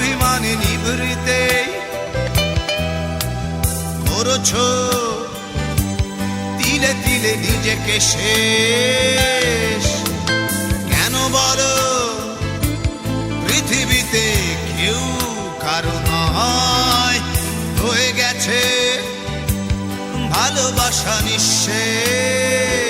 অভিমানে নিভৃতে করছ। তিলে তিলে নিজেকে শেষ। কেন বলো পৃথিবীতে কেউ কারও নয়। হয়ে গেছে ভালোবাসা নিঃশেষ।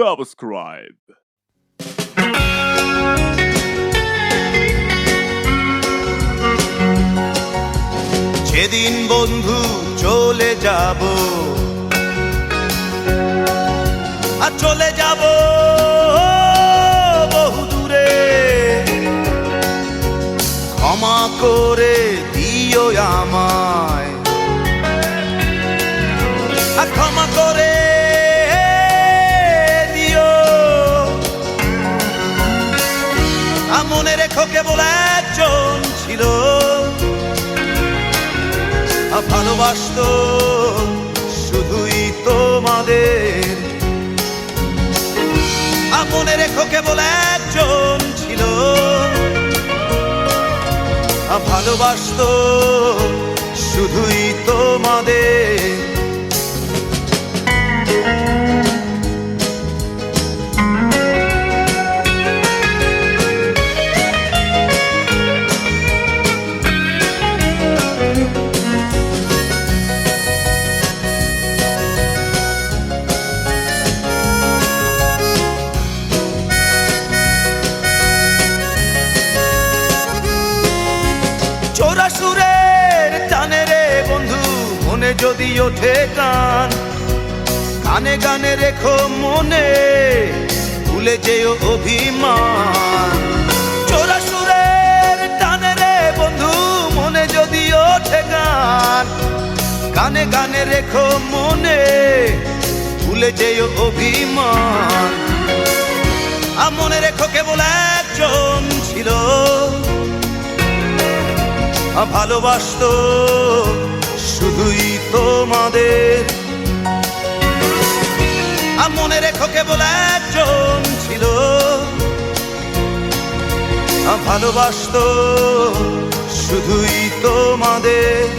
Subscribe. যেদিন বন্ধু চলে যাব আর চলে যাব বহু দূরে ক্ষমা করে ভালোবাসতো শুধুই তোমাদের। আপনে রেখো কেবল একজন ছিল। ভালোবাসতো শুধুই তোমাদের। যদি ওঠে গান, গানে গানে রেখো মনে, ভুলে যেও অভিমান। চোরা সুরের টানে রে বন্ধু, মনে যদি ওঠে গান, গানে গানে রেখো মনে, ভুলে যেও অভিমান। আর মনে রেখো কেবল একজন ছিল ভালোবাসত শুধুই তোমাদের। আর মনে রেখো কেবল একজন ছিল। ভালোবাসত শুধুই তোমাদের।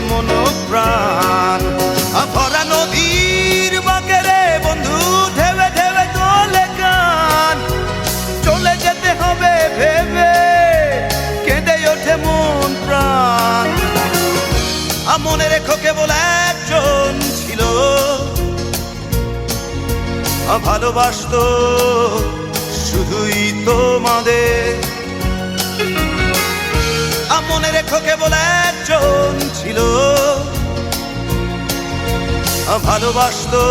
মন প্রাণ ভরা নদীর বাঁকে রে বন্ধু ঢেবে ঢেবে তোলে কান চলে যেতে হবে ভেবে, কেঁদে ওঠে মন প্রাণ। আ মনে রেখো কেবল একজন ছিল। ভালোবাসতো শুধুই তোমাদের। মনে রেখো কেবল একজন ছিল। ভালোবাসতো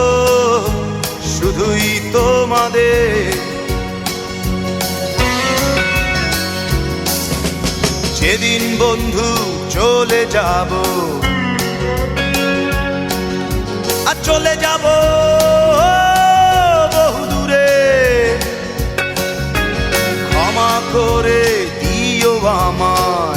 শুধুই তোমাদের। যেদিন বন্ধু চলে যাব, আর চলে যাব বহু দূরে। ক্ষমা করে দিও আমায়।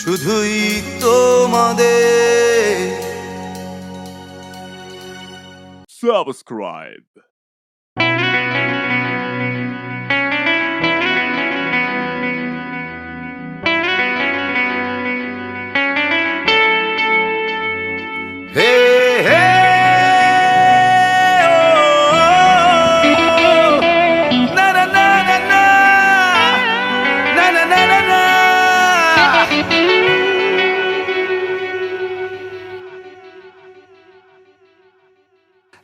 শুধুই তোমাদের Subscribe.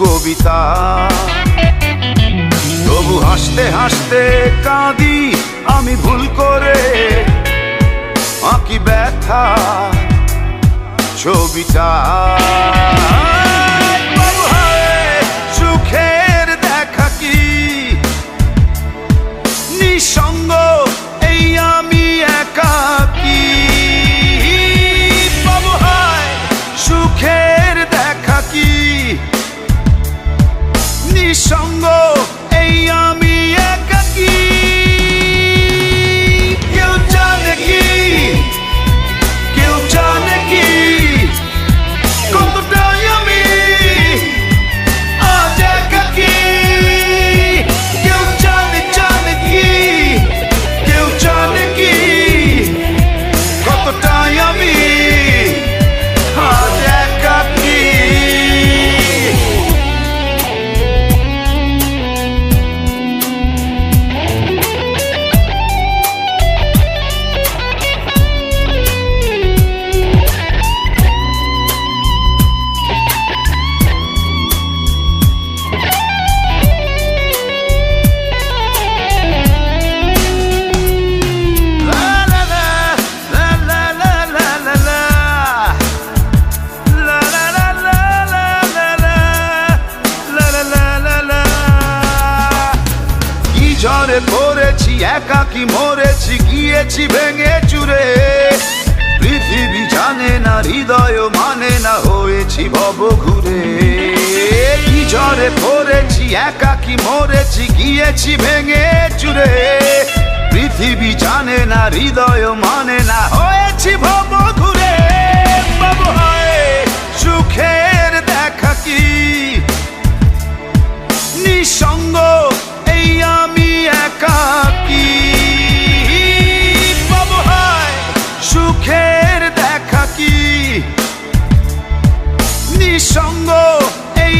কবিতা। তবু হাসতে হাসতে কাঁদি, আমি ভুল করে আঁকি ব্যথা ছবিটা। সুখের দেখা এই আমি একাকি নিঃসঙ্গ এই ঝড়ে পড়েছি একাকি মরেছি, গিয়েছি ভেঙে চুরে। পৃথিবী জানে না, হৃদয় মানে না, হয়েছি ভব ঘুরে। কি ঝড়ে পড়েছি একাকি মরেছি, গিয়েছি ভেঙে চুরে। পৃথিবী জানে না, হৃদয় মানে না, হয়েছি ভব ঘুরে। সুখের দেখা কি? নিঃসঙ্গ এই একাকি বাবু হায় সুখের দেখা কি? নিঃসঙ্গ এই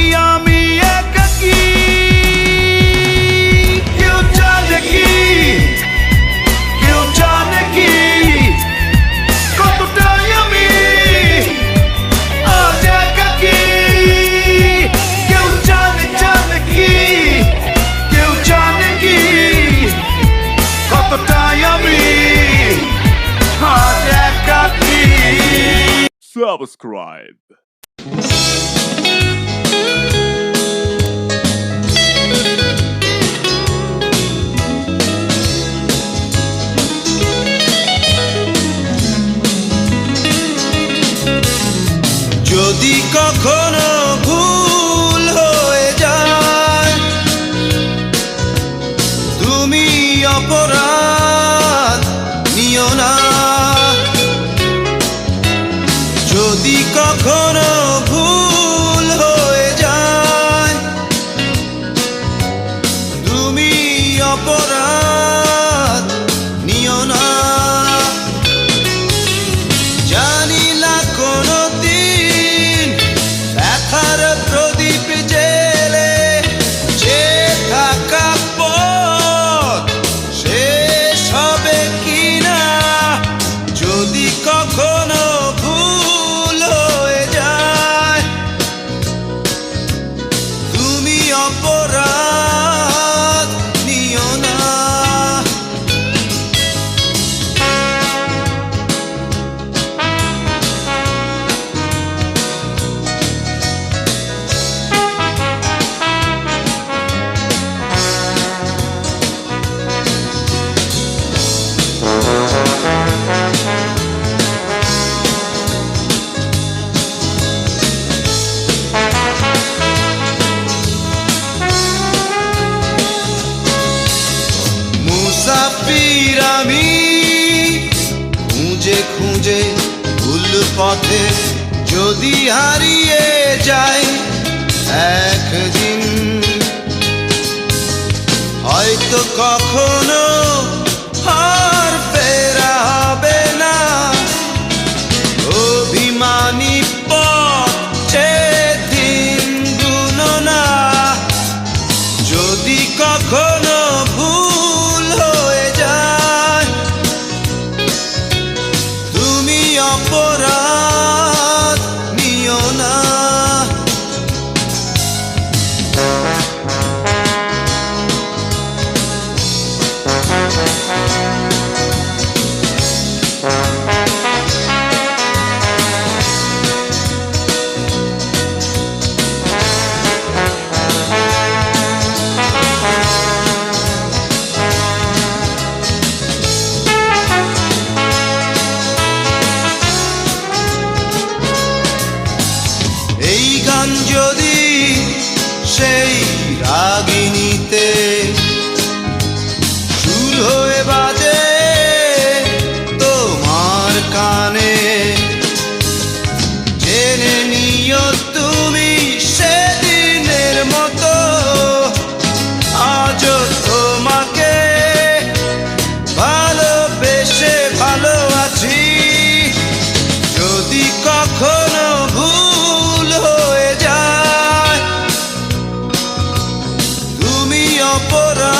Subscribe. যদি কখনো sorrow পথে যদি হারিয়ে যাই একদিন হয়তো কখনো হয় temporão.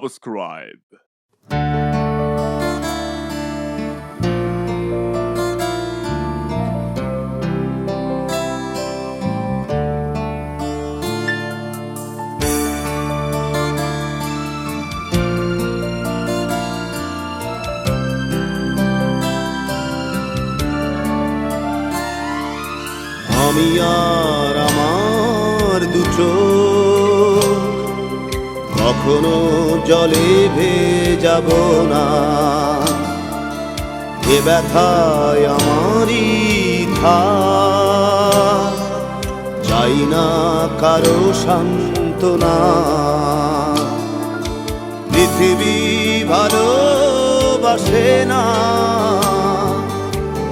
subscribe. Army কখনো জলে ভেজাব না। এ ব্যথায় আমারই থা চাই না কারও সান্ত্বনা। পৃথিবী ভালোবাসে না।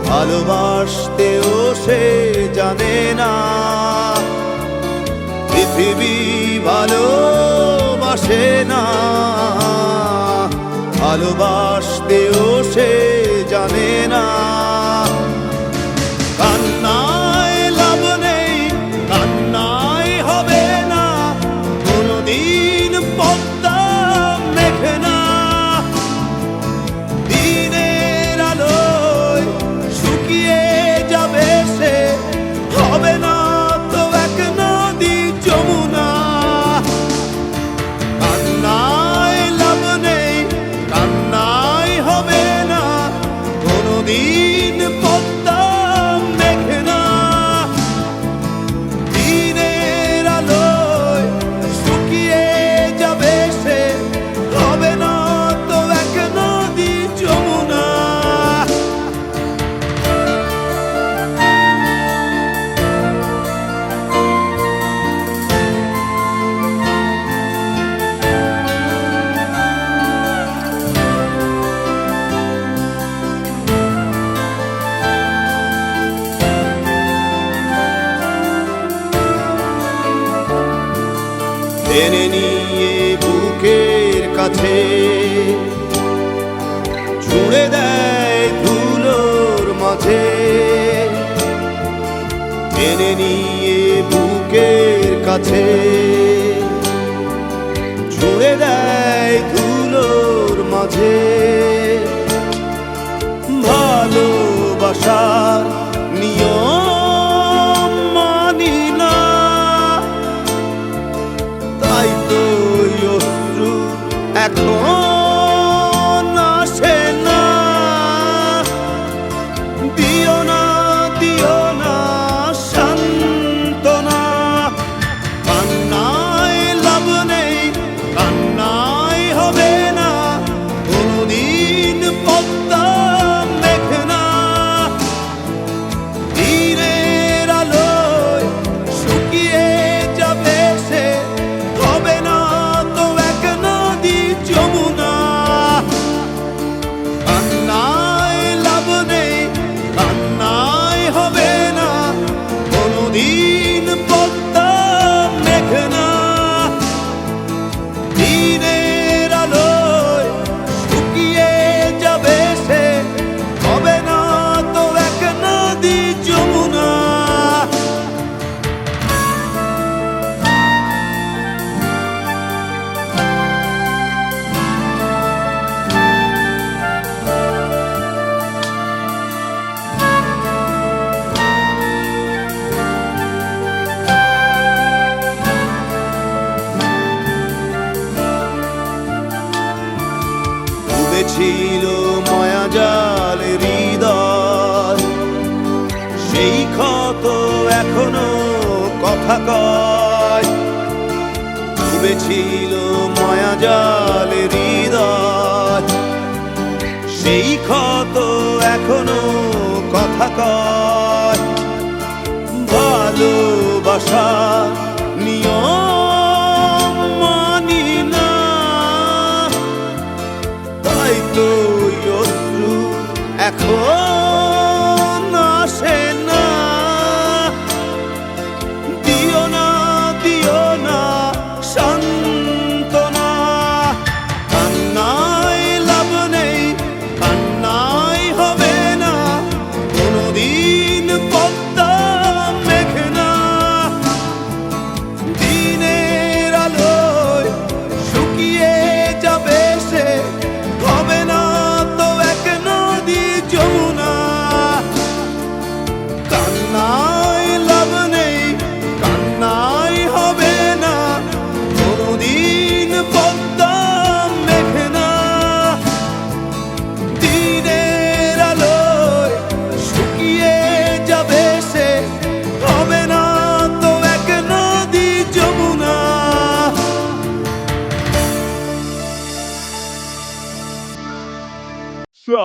ভালোবাসতেও সে জানে না। পৃথিবী ভালো ভালোবাসে না। ভালোবাসতেও সে জানে না। কাছে ছুঁড়ে দেয় ধুলোর মাঝে। এনে নিয়ে বুকের কাছে। ছুঁড়ে দেয় ধুলোর মাঝে। ভালোবাসার Oh. ছিল মায়াজাল হৃদয়। সেই ক্ষত এখনও কথা কয়। ডুবেছিল মায়াজাল হৃদয়। সেই ক্ষত এখনও কথা কয়। ভালোবাসা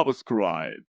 JavaScript.